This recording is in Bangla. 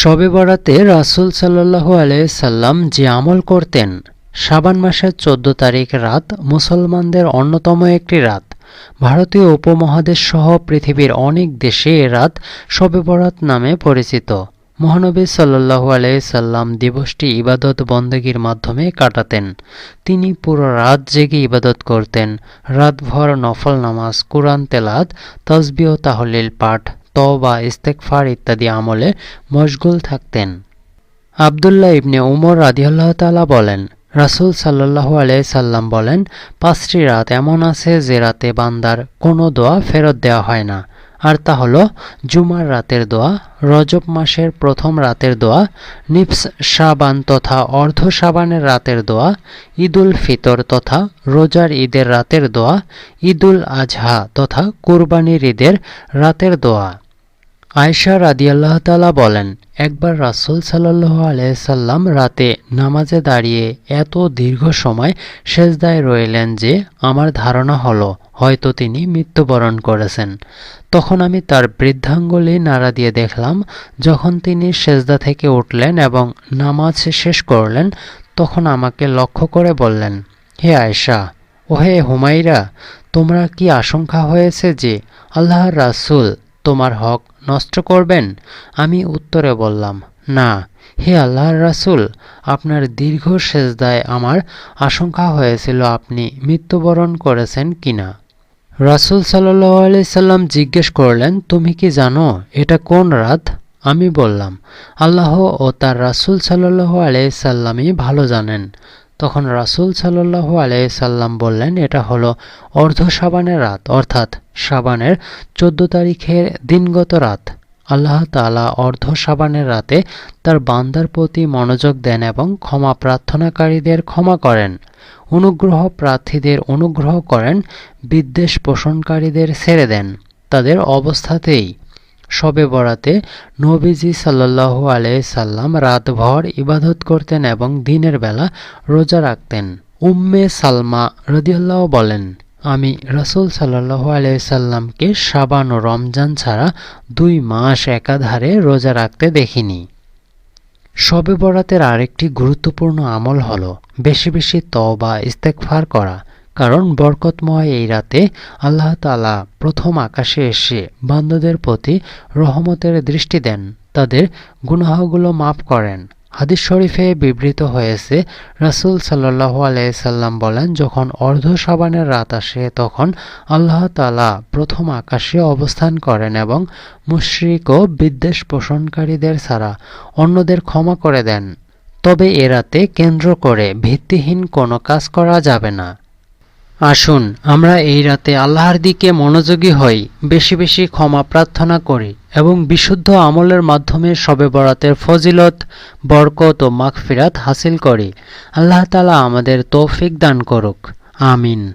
শবে বরাতে রাসুল সাল্লাহু সাল্লাম যে আমল করতেন, শাবান মাসের চোদ্দ তারিখ রাত মুসলমানদের অন্যতম একটি রাত। ভারতীয় উপমহাদেশ সহ পৃথিবীর অনেক দেশে এ রাত শবে বরাত নামে পরিচিত। মহানবী সাল্লাহু সাল্লাম দিবসটি ইবাদত বন্দেগীর মাধ্যমে কাটাতেন। তিনি পুরো রাত জেগে ইবাদত করতেন। রাতভর নফল নামাজ, কোরআন তেলাত তসবিহ তাহলিল পাঠ তওবা ইস্তেকফার ইত্যাদি আমলে মশগুল থাকতেন। আবদুল্লাহ ইবনে উমর রাদিয়াল্লাহ তালা বলেন, রাসুল সাল্লাহ সাল্লাম বলেন, পাঁচটি রাত এমন আছে যে রাতে বান্দার কোনো দোয়া ফেরত দেওয়া হয় না। আর তা হলো জুমার রাতের দোয়া, রজব মাসের প্রথম রাতের দোয়া নিপস সাবান তথা অর্ধ সাবানের রাতের দোয়া, ঈদুল ফিতর তথা রোজার ঈদের রাতের দোয়া, ঈদুল আজহা তথা কুরবানির ঈদের রাতের দোয়া। আয়সা রাদিয়াল্লাহ তালা বলেন, একবার রাসুল সাল্লাহ আলাইসাল্লাম রাতে নামাজে দাঁড়িয়ে এত দীর্ঘ সময় সেজদায় রইলেন যে আমার ধারণা হলো, হয়তো তিনি মৃত্যুবরণ করেছেন। তখন আমি তার বৃদ্ধাঙ্গুলি নাড়া দিয়ে দেখলাম, যখন তিনি সেজদা থেকে উঠলেন এবং নামাজ শেষ করলেন, তখন আমাকে লক্ষ্য করে বললেন, হে আয়সা ও হে হুমাইরা তোমরা কি আশঙ্কা হয়েছে যে আল্লাহর রাসুল তোমার হক নষ্ট করবেন? আমি উত্তরে বললাম, না, হে আল্লাহর রাসুল, আপনার দীর্ঘ সেজদায় আমার আশঙ্কা হয়েছিল আপনি মৃত্যুবরণ করেছেন কিনা? রাসুল সাল্লাহ আলি সাল্লাম জিজ্ঞেস করলেন, তুমি কি জানো এটা কোন রাত? আমি বললাম, আল্লাহ ও তার রাসুল সাল্লাহ আলাই সাল্লামই ভালো জানেন। তখন রাসুল সাল্লাহু আলাইসাল্লাম বললেন, এটা হলো অর্ধ সাবানের রাত, অর্থাৎ সাবানের চোদ্দ তারিখের দিনগত রাত। আল্লাহ তালা অর্ধ সাবানের রাতে তার বান্দার প্রতি মনোযোগ দেন এবং ক্ষমা প্রার্থনাকারীদের ক্ষমা করেন। অনুগ্রহ প্রার্থীদের অনুগ্রহ করেন, বিদ্বেষ পোষণকারীদের ছেড়ে দেন। তাদের অবস্থাতেই শবে বরাতে নবীজি সাল্লাহু সাল্লাম রাতভর ইবাদত করতেন এবং দিনের বেলা রোজা রাখতেন। উম্মে সালমা রদিয়াল্লাহ বলেন আমি রসুল সাল্লাহু সাল্লামকে সাবান ও রমজান ছাড়া দুই মাস একাধারে রোজা রাখতে দেখিনি। শবে বরাতের আরেকটি গুরুত্বপূর্ণ আমল হল বেশি বেশি তওবা ইস্তেকফার করা, কারণ বরকতময় এই রাতে আল্লাহ তালা প্রথম আকাশে এসে বান্দাদের প্রতি রহমতের দৃষ্টি দেন, তাদের গুনাহগুলো মাফ করেন। হাদিস শরীফে বিবৃত হয়েছে, রাসুল সাল্লাহ আলাইসাল্লাম বলেন, যখন অর্ধ সাবানের রাত আসে, তখন আল্লাহ তালা প্রথম আকাশে অবস্থান করেন এবং মুশ্রিক ও বিদ্বেষ পোষণকারীদের ছাড়া অন্যদের ক্ষমা করে দেন। তবে এ রাতে কেন্দ্র করে ভিত্তিহীন কোনো কাজ করা যাবে না। আসুন, আমরা এই রাতে আল্লাহর দিকে মনোযোগী হই, বেশি বেশি ক্ষমা প্রার্থনা করি এবং বিশুদ্ধ আমলের মাধ্যমে সবে বরাতের ফজিলত, বরকত ও মাগফিরাত হাসিল করি। আল্লাহ তালা আমাদের তৌফিক দান করুক। আমিন।